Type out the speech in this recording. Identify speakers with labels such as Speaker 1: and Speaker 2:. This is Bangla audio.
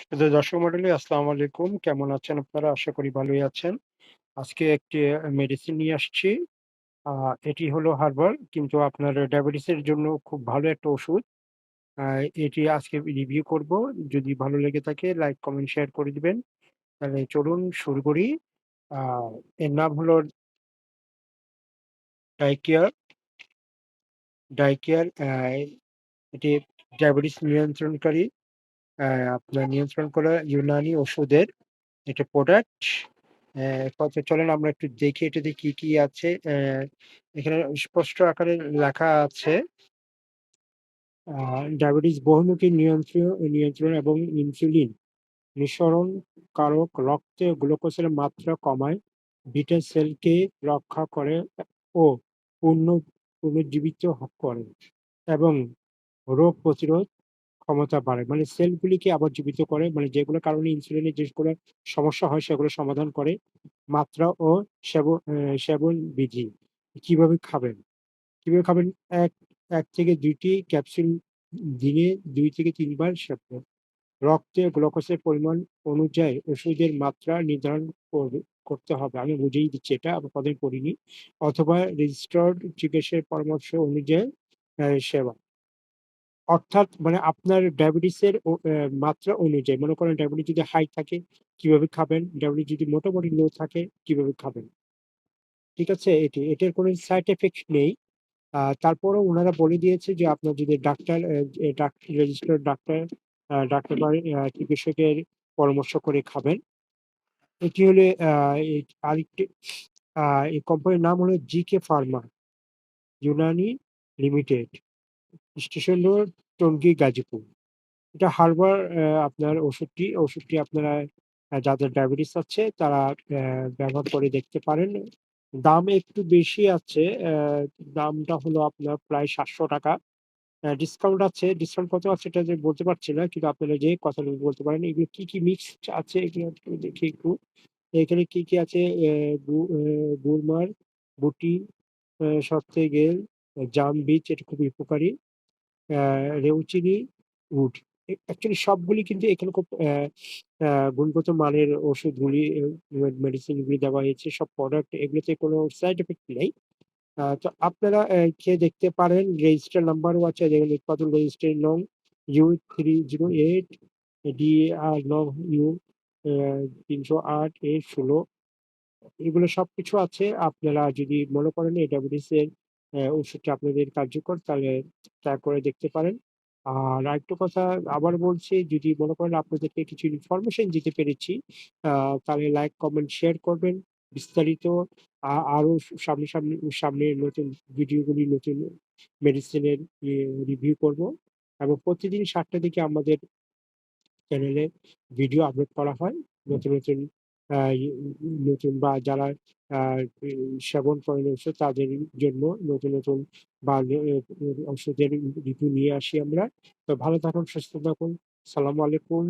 Speaker 1: শুধু দর্শক মন্ডলী আসসালামু আলাইকুম। কেমন আছেন আপনারা? আশা করি ভালোই আছেন। আজকে একটি মেডিসিন নিয়ে আসছি। এটি হলো হার্বাল কিন্তু আপনার ডায়াবেটিসের জন্য খুব ভালো একটা ওষুধ। এটি আজকে রিভিউ করব। যদি ভালো লেগে থাকে লাইক, কমেন্ট, শেয়ার করে দিবেন। তাহলে চলুন শুরু করি। এর নাম হলো ডাইকেয়ার। ডাইকেয়ার এটি ডায়াবেটিস নিয়ন্ত্রণকারী। আপনার নিয়ন্ত্রণ করা ইউনানি ওষুধের এটা প্রোডাক্ট। কথা চলেন আমরা একটু দেখি এটাতে কি, কি আছে। এখানে স্পষ্ট আকারে লেখা আছে ডায়াবেটিস বহুমুখী নিয়ন্ত্রণ নিয়ন্ত্রণ এবং ইনসুলিন নিঃসরণ কারক রক্তে গ্লুকোজের মাত্রা কমায়, বিটা সেলকে রক্ষা করে ও পুনঃ পুনর্জীবিত করে এবং রোগ প্রতিরোধ ক্ষমতা বাড়ে মানে সেলগুলিকে আবার জীবিত করে। মানে যেগুলো কারণে ইনসুলিনের যেগুলো সমস্যা হয় সেগুলো সমাধান করে। মাত্রা ও সেব অ্যা সেবন বিধি। কীভাবে খাবেন? কীভাবে খাবেন? ১ ১ থেকে দুইটি ক্যাপসুল দিনে দুই থেকে ৩ বার সেবন। রক্তে গ্লুকোজের পরিমাণ অনুযায়ী ওষুধের মাত্রা নির্ধারণ কর করতে হবে। আমি বুঝিয়ে দিচ্ছি এটা, আমি কোনদিন করিনি। অথবা রেজিস্টার্ড চিকিৎসার পরামর্শ অনুযায়ী সেবা। অর্থাৎ মানে আপনার ডায়াবেটিসের মাত্রা অনুযায়ী, মনে করেন ডায়াবেটিস যদি হাই থাকে, কীভাবে খাবেন? ডায়াবেটিস যদি মোটামুটি লো থাকে, কীভাবে খাবেন? ঠিক আছে? এটি। এটার কোনো সাইড এফেক্ট নেই। আ, তারপরেও উনারা বলে দিয়েছে যে আপনার যদি ডাক্তার এ ডাক্তার ডাক্তার বা চিকিৎসকের পরামর্শ করে খাবেন। এটি হলো আরেকটি এই কোম্পানির নাম হলো G K pharma. Unani limited. Station road, Tongi, Gazipur. এটা হারবার আপনার ওষুধটি, ওষুধটি আপনারা যাদের ডায়াবেটিস আছে তারা ব্যবহার করে দেখতে পারেন। দাম একটু বেশি আছে। দামটা হলো আপনার প্রায় ৳৭০০ অ্যা ডিসকাউন্ট আছে। ডিসকাউন্ট কত আছে এটা যে বলতে পারছি না। কিন্তু আপনারা যে কথা বলতে পারেন। এগুলো কি, কি মিক্স আছে এগুলো একটু দেখি একটু। এখানে কি, কি আছে গুড়মার, বুটি, সবথেকে গেল, জাম বীজ এটা খুবই উপকারী। রেউচিনি উড। অ্যাকচুয়ালি সবগুলি কিন্তু এখানে খুব গুণগত মানের ওষুধগুলি মেডিসিনগুলি দেওয়া হয়েছে। সব প্রোডাক্ট এগুলোতে কোনো সাইড এফেক্ট নেই। তো আপনারা খেয়ে দেখতে পারেন। রেজিস্টার নাম্বারও আছে যেখানে উৎপাদন রেজিস্ট্রি নং U three zero eight D R নং ইউ তিনশো আট এ ১৬ এগুলো সবকিছু আছে। আপনারা যদি মনে করেন এই ডায়াবেটিসের অ্যা ওষুধটা আপনাদের কার্যকর তাহলে ট্রাই করে দেখতে পারেন। আর আরেকটা কথা আবার বলছি যদি মনে করেন আপনাদেরকে কিছু ইনফরমেশন দিতে পেরেছি তাহলে লাইক, কমেন্ট, শেয়ার করবেন। বিস্তারিত আ আরও সামনে, সামনে সামনে নতুন ভিডিওগুলি নতুন মেডিসিনের রিভিউ করব এবং প্রতিদিন ৭ টার দিকে আমাদের চ্যানেলে ভিডিও আপলোড করা হয়। নতুন, নতুন নতুন বা যারা সেবন করেন ওষুধ তাদের জন্য নতুন, নতুন বা ওষুধের রিভিউ নিয়ে আসি আমরা। তো ভালো থাকুন, সুস্থ থাকুন। সালাম আলাইকুম।